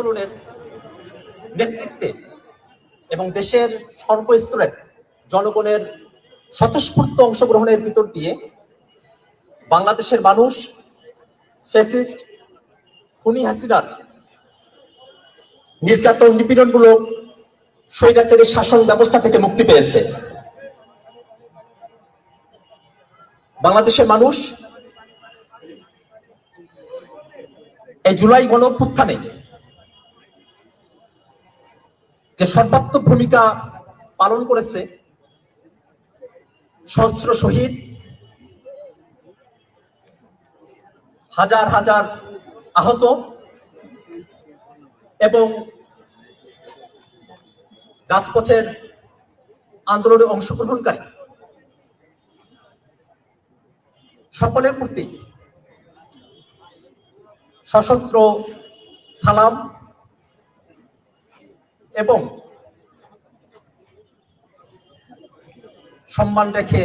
আন্দোলনের নেতৃত্বে এবং দেশের সর্বস্তরের জনগণের স্বতঃস্ফূর্ত অংশগ্রহণের ভিতর দিয়ে বাংলাদেশের মানুষ ফেসিস্ট খুনি হাসিনার নির্যাতন নিপীড়নগুলো স্বৈরাচারী শাসন ব্যবস্থা থেকে মুক্তি পেয়েছে। বাংলাদেশের মানুষ এই জুলাই গণ যে সর্বাত্মক ভূমিকা পালন করেছে সহস্র শহীদ, হাজার হাজার আহত এবং রাজপথের আন্দোলনে অংশগ্রহণকারী। সকলের প্রতি সশস্ত্র সালাম এবং সম্মান রেখে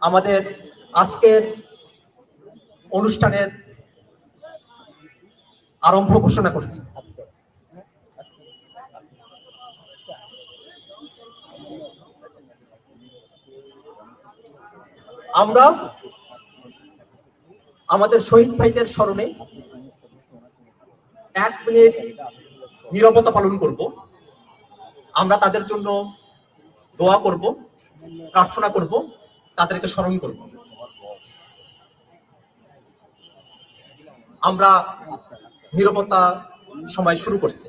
আমাদের আজকের অনুষ্ঠানের আরম্ভ ঘোষণা করছি। আমরা আমাদের শহীদ ভাইদের স্মরণে এক মিনিট নীরবতা পালন করব। আমরা তাদের জন্য দোয়া করব, প্রার্থনা করব, তাদেরকে স্মরণ করব। আমরা নীরবতা সময় শুরু করছি।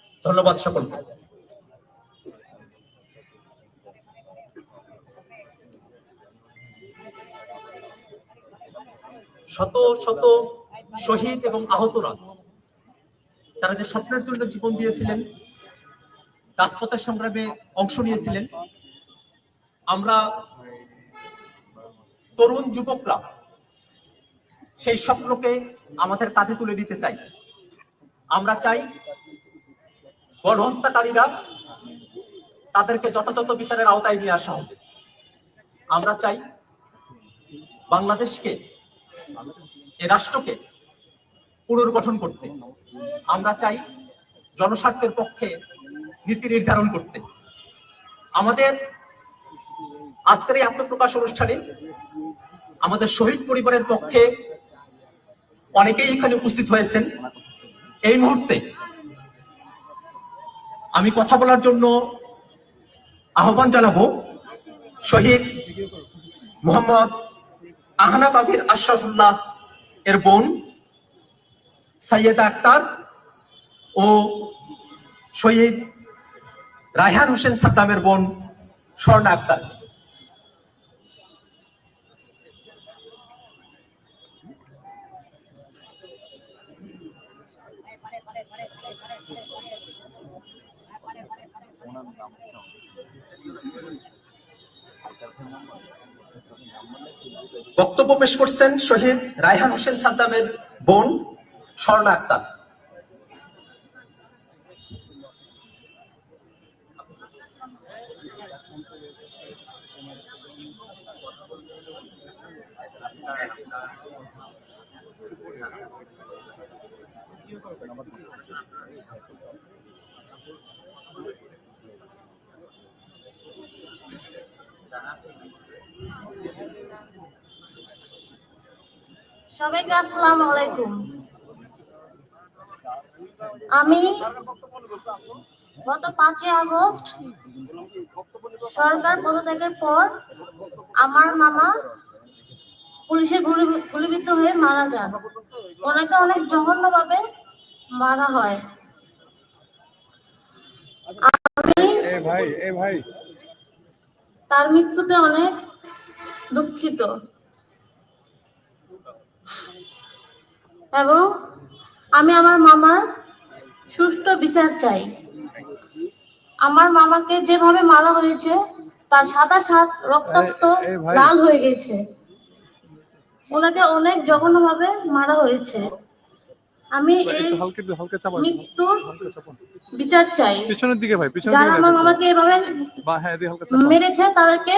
ধন্যবাদ সকলকে। শত শত শহীদ এবং আহতরা, তারা যে স্বপ্নের জন্য জীবন দিয়েছিলেন রাজপথের সংগ্রামে অংশ নিয়েছিলেন, আমরা তরুণ যুবকরা সেই স্বপ্নকে আমাদের কাঁধে তুলে দিতে চাই। আমরা চাই গণহত্যাকারীরা তাদেরকে যথাযথ বিচারের আওতায় নিয়ে আসা হবে। আমরা চাই বাংলাদেশকে, এ রাষ্ট্রকে পুনর্গঠন করতে। আমরা চাই জনস্বার্থের পক্ষে নীতি নির্ধারণ করতে। আমাদের আজকের এই আত্মপ্রকাশ অনুষ্ঠানে আমাদের শহীদ পরিবারের পক্ষে অনেকেই এখানে উপস্থিত হয়েছেন। এই মুহূর্তে আমি কথা বলার জন্য আহ্বান জানাব শহীদ মোহাম্মদ আহনা কাবির আশরাফুল্লাহ এর বোন সাইয়েদা আক্তার ও শহীদ রায়হান হোসেন সাদ্দামের বোন স্বর্ণা আক্তার। বক্তব্য পেশ করছেন শহীদ রায়হান হোসেন সাদ্দামের বোন স্বর্ণা আক্তার। সবাইকে আসসালামু আলাইকুম। আমি গত পাঁচই আগস্ট সরকার পদত্যাগের পর আমার মামা পুলিশের গুলি- গুলিবিদ্ধ হয়ে মারা যান। ওনাকে অনেক জঘন্যভাবে মারা হয়। আমি ভাই, এ ভাই। তার মৃত্যুতে অনেক দুঃখিত। এবং আমি আমার মামার সুষ্ঠু বিচার চাই। আমার মামাকে যেভাবে মারা হয়েছে তার সাদা সাত রক্তাক্ত। লাল হয়ে গেছে। ওনাকে অনেক জঘন্যভাবে মারা হয়েছে। আমি এই মৃত্যুর বিচার চাই। পিছনের দিকে ভাই পিছনের আমাকে দিকে। মামাকে এভাবে বা হ্যাঁ মেরেছে তাদেরকে